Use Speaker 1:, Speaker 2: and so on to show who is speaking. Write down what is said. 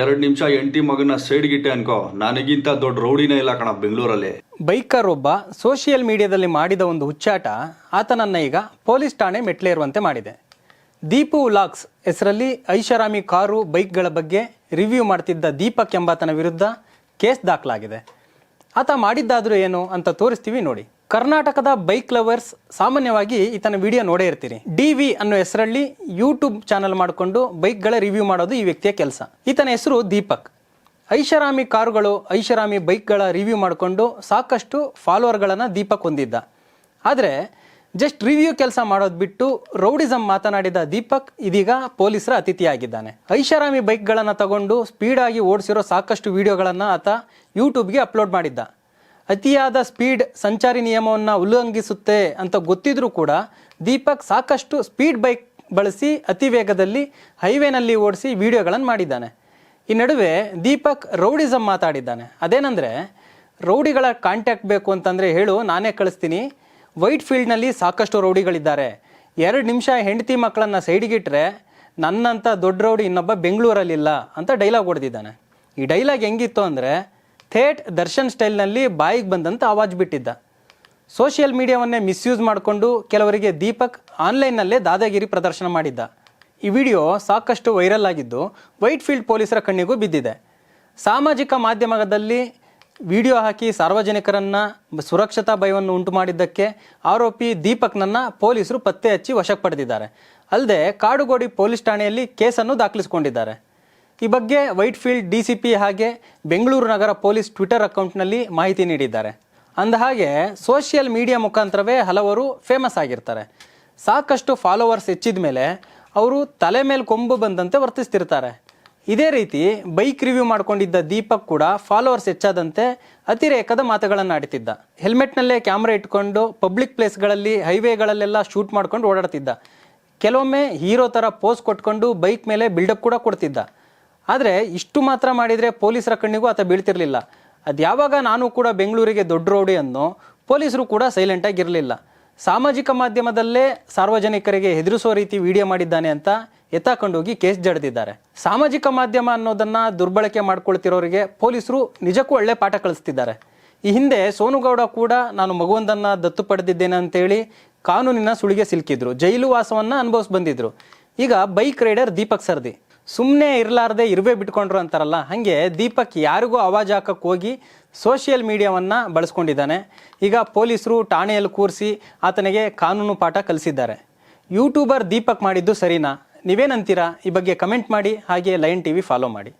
Speaker 1: ಎರಡು ನಿಮಿಷ ಎಂಟಿ ಮಗನ ಸೈಡ್ಗಿಟ್ಟೆ ಅನ್ಕೋ. ನನಗಿಂತ ದೊಡ್ಡ ರೌಡಿನೇ ಇಲ್ಲ ಕಣ ಬೆಂಗಳೂರಲ್ಲಿ.
Speaker 2: ಬೈಕರ್ ಒಬ್ಬ ಸೋಷಿಯಲ್ ಮೀಡಿಯಾದಲ್ಲಿ ಮಾಡಿದ ಒಂದು ಹುಚ್ಚಾಟ ಆತನನ್ನ ಈಗ ಪೊಲೀಸ್ ಠಾಣೆ ಮೆಟ್ಲೇರುವಂತೆ ಮಾಡಿದೆ. ದೀಪು ವ್ಲಾಗ್ಸ್ ಹೆಸರಲ್ಲಿ ಐಷಾರಾಮಿ ಕಾರು ಬೈಕ್ಗಳ ಬಗ್ಗೆ ರಿವ್ಯೂ ಮಾಡ್ತಿದ್ದ ದೀಪಕ್ ಎಂಬಾತನ ವಿರುದ್ಧ ಕೇಸ್ ದಾಖಲಾಗಿದೆ. ಆತ ಮಾಡಿದ್ದಾದ್ರೂ ಏನು ಅಂತ ತೋರಿಸ್ತೀವಿ ನೋಡಿ. ಕರ್ನಾಟಕದ ಬೈಕ್ ಲವರ್ಸ್ ಸಾಮಾನ್ಯವಾಗಿ ಈತನ ವಿಡಿಯೋ ನೋಡೇ ಇರ್ತೀರಿ. ಡಿ ವಿ ಅನ್ನೋ ಹೆಸರಲ್ಲಿ ಯೂಟ್ಯೂಬ್ ಚಾನಲ್ ಮಾಡಿಕೊಂಡು ಬೈಕ್ಗಳ ರಿವ್ಯೂ ಮಾಡೋದು ಈ ವ್ಯಕ್ತಿಯ ಕೆಲಸ. ಈತನ ಹೆಸರು ದೀಪಕ್. ಐಷಾರಾಮಿ ಕಾರುಗಳು ಐಷಾರಾಮಿ ಬೈಕ್ಗಳ ರಿವ್ಯೂ ಮಾಡಿಕೊಂಡು ಸಾಕಷ್ಟು ಫಾಲೋವರ್ಗಳನ್ನು ದೀಪಕ್ ಹೊಂದಿದ್ದ. ಆದರೆ ಜಸ್ಟ್ ರಿವ್ಯೂ ಕೆಲಸ ಮಾಡೋದು ಬಿಟ್ಟು ರೌಡಿಸಮ್ ಮಾತನಾಡಿದ ದೀಪಕ್ ಇದೀಗ ಪೊಲೀಸರ ಅತಿಥಿಯಾಗಿದ್ದಾನೆ. ಐಷಾರಾಮಿ ಬೈಕ್ಗಳನ್ನು ತಗೊಂಡು ಸ್ಪೀಡಾಗಿ ಓಡಿಸಿರೋ ಸಾಕಷ್ಟು ವಿಡಿಯೋಗಳನ್ನು ಆತ ಯೂಟ್ಯೂಬ್ಗೆ ಅಪ್ಲೋಡ್ ಮಾಡಿದ್ದ. ಅತಿಯಾದ ಸ್ಪೀಡ್ ಸಂಚಾರಿ ನಿಯಮವನ್ನು ಉಲ್ಲಂಘಿಸುತ್ತೆ ಅಂತ ಗೊತ್ತಿದ್ರೂ ಕೂಡ ದೀಪಕ್ ಸಾಕಷ್ಟು ಸ್ಪೀಡ್ ಬೈಕ್ ಬಳಸಿ ಅತಿ ವೇಗದಲ್ಲಿ ಹೈವೇನಲ್ಲಿ ಓಡಿಸಿ ವಿಡಿಯೋಗಳನ್ನು ಮಾಡಿದ್ದಾನೆ. ಈ ನಡುವೆ ದೀಪಕ್ ರೌಡಿಸಮ್ ಮಾತಾಡಿದ್ದಾನೆ. ಅದೇನೆಂದರೆ, ರೌಡಿಗಳ ಕಾಂಟ್ಯಾಕ್ಟ್ ಬೇಕು ಅಂತಂದರೆ ಹೇಳು, ನಾನೇ ಕಳಿಸ್ತೀನಿ. ವೈಟ್ ಫೀಲ್ಡ್ನಲ್ಲಿ ಸಾಕಷ್ಟು ರೌಡಿಗಳಿದ್ದಾರೆ. ಎರಡು ನಿಮಿಷ ಹೆಂಡತಿ ಮಕ್ಕಳನ್ನು ಸೈಡ್ಗಿಟ್ರೆ ನನ್ನಂಥ ದೊಡ್ಡ ರೌಡಿ ಇನ್ನೊಬ್ಬ ಬೆಂಗಳೂರಲ್ಲಿಲ್ಲ ಅಂತ ಡೈಲಾಗ್ ಹೊಡೆದಿದ್ದಾನೆ. ಈ ಡೈಲಾಗ್ ಹೆಂಗಿತ್ತು ಅಂದರೆ ಥೇಟ್ ದರ್ಶನ್ ಸ್ಟೈಲ್ನಲ್ಲಿ ಬಾಯಿಗೆ ಬಂದಂತ ಆವಾಜ್ ಬಿಟ್ಟಿದ್ದ. ಸೋಷಿಯಲ್ ಮೀಡಿಯಾವನ್ನೇ ಮಿಸ್ಯೂಸ್ ಮಾಡಿಕೊಂಡು ಕೆಲವರಿಗೆ ದೀಪಕ್ ಆನ್ಲೈನ್ನಲ್ಲೇ ದಾದಾಗಿರಿ ಪ್ರದರ್ಶನ ಮಾಡಿದ್ದ. ಈ ವಿಡಿಯೋ ಸಾಕಷ್ಟು ವೈರಲ್ ಆಗಿದ್ದು ವೈಟ್ ಫೀಲ್ಡ್ ಪೊಲೀಸರ ಕಣ್ಣಿಗೂ ಬಿದ್ದಿದೆ. ಸಾಮಾಜಿಕ ಮಾಧ್ಯಮದಲ್ಲಿ ವಿಡಿಯೋ ಹಾಕಿ ಸಾರ್ವಜನಿಕರನ್ನ ಸುರಕ್ಷತಾ ಭಯವನ್ನು ಉಂಟು ಮಾಡಿದ್ದಕ್ಕೆ ಆರೋಪಿ ದೀಪಕ್ನನ್ನ ಪೊಲೀಸರು ಪತ್ತೆ ಹಚ್ಚಿ ವಶಕ್ಕೆ ಪಡೆದಿದ್ದಾರೆ. ಅಲ್ಲದೆ ಕಾಡುಗೋಡಿ ಪೊಲೀಸ್ ಠಾಣೆಯಲ್ಲಿ ಕೇಸನ್ನು ದಾಖಲಿಸಿಕೊಂಡಿದ್ದಾರೆ. ಈ ಬಗ್ಗೆ Whitefield D C P ಹಾಗೆ ಬೆಂಗಳೂರು ನಗರ ಪೊಲೀಸ್ ಟ್ವಿಟರ್ ಅಕೌಂಟ್ನಲ್ಲಿ ಮಾಹಿತಿ ನೀಡಿದ್ದಾರೆ. ಅಂದಹಾಗೆ ಸೋಷಿಯಲ್ ಮೀಡಿಯಾ ಮುಖಾಂತರವೇ ಹಲವರು ಫೇಮಸ್ ಆಗಿರ್ತಾರೆ. ಸಾಕಷ್ಟು ಫಾಲೋವರ್ಸ್ ಹೆಚ್ಚಿದ ಮೇಲೆ ಅವರು ತಲೆ ಮೇಲೆ ಕೊಂಬು ಬಂದಂತೆ ವರ್ತಿಸ್ತಿರ್ತಾರೆ. ಇದೇ ರೀತಿ ಬೈಕ್ ರಿವ್ಯೂ ಮಾಡಿಕೊಂಡಿದ್ದ ದೀಪಕ್ ಕೂಡ ಫಾಲೋವರ್ಸ್ ಹೆಚ್ಚಾದಂತೆ ಅತಿರೇಕದ ಮಾತುಗಳನ್ನು ಆಡ್ತಿದ್ದ ಹೆಲ್ಮೆಟ್ನಲ್ಲೇ ಕ್ಯಾಮ್ರಾ ಇಟ್ಕೊಂಡು ಪಬ್ಲಿಕ್ ಪ್ಲೇಸ್ಗಳಲ್ಲಿ, ಹೈವೇಗಳಲ್ಲೆಲ್ಲ ಶೂಟ್ ಮಾಡ್ಕೊಂಡು ಓಡಾಡ್ತಿದ್ದ. ಕೆಲವೊಮ್ಮೆ ಹೀರೋ ಥರ ಪೋಸ್ ಕೊಟ್ಕೊಂಡು ಬೈಕ್ ಮೇಲೆ ಬಿಲ್ಡಪ್ ಕೂಡ ಕೊಡ್ತಿದ್ದ. ಆದರೆ ಇಷ್ಟು ಮಾತ್ರ ಮಾಡಿದರೆ ಪೊಲೀಸರ ಕಣ್ಣಿಗೂ ಆತ ಬೀಳ್ತಿರಲಿಲ್ಲ. ಅದು ಯಾವಾಗ ನಾನು ಕೂಡ ಬೆಂಗಳೂರಿಗೆ ದೊಡ್ಡ ರೌಡಿ ಅನ್ನೋ ಪೊಲೀಸರು ಕೂಡ ಸೈಲೆಂಟಾಗಿರಲಿಲ್ಲ ಸಾಮಾಜಿಕ ಮಾಧ್ಯಮದಲ್ಲೇ ಸಾರ್ವಜನಿಕರಿಗೆ ಹೆದರಿಸೋ ರೀತಿ ವಿಡಿಯೋ ಮಾಡಿದ್ದಾನೆ ಅಂತ ಎತ್ತಾಕೊಂಡೋಗಿ ಕೇಸ್ ಜಡ್ದಿದ್ದಾರೆ. ಸಾಮಾಜಿಕ ಮಾಧ್ಯಮ ಅನ್ನೋದನ್ನು ದುರ್ಬಳಕೆ ಮಾಡ್ಕೊಳ್ತಿರೋರಿಗೆ ಪೊಲೀಸರು ನಿಜಕ್ಕೂ ಒಳ್ಳೆ ಪಾಠ ಕಲಿಸ್ತಿದ್ದಾರೆ. ಈ ಹಿಂದೆ ಸೋನುಗೌಡ ಕೂಡ ನಾನು ಮಗುವೊಂದನ್ನು ದತ್ತು ಪಡೆದಿದ್ದೇನೆ ಅಂತೇಳಿ ಕಾನೂನಿನ ಸುಳಿಗೆ ಸಿಲುಕಿದ್ರು. ಜೈಲು ವಾಸವನ್ನು ಅನುಭವಿಸ್ ಬಂದಿದ್ರು ಈಗ ಬೈಕ್ ರೈಡರ್ ದೀಪಕ್ ಸರ್ದಿ. ಸುಮ್ಮನೆ ಇರಲಾರ್ದೆ ಇರುವೆ ಬಿಟ್ಕೊಂಡ್ರು ಅಂತಾರಲ್ಲ, ಹಾಗೆ ದೀಪಕ್ ಯಾರಿಗೂ ಆವಾಜ್ ಹಾಕಕ್ಕೆ ಹೋಗಿ ಸೋಷಿಯಲ್ ಮೀಡಿಯಾವನ್ನು ಬಳಸ್ಕೊಂಡಿದ್ದಾನೆ. ಈಗ ಪೊಲೀಸರು ಠಾಣೆಯಲ್ಲಿ ಕೂರಿಸಿ ಆತನಿಗೆ ಕಾನೂನು ಪಾಠ ಕಲಿಸಿದ್ದಾರೆ. ಯೂಟ್ಯೂಬರ್ ದೀಪಕ್ ಮಾಡಿದ್ದು ಸರಿನಾ? ನೀವೇನಂತೀರಾ? ಈ ಬಗ್ಗೆ ಕಮೆಂಟ್ ಮಾಡಿ, ಹಾಗೆ ಲೈನ್ ಟಿವಿ ಫಾಲೋ ಮಾಡಿ.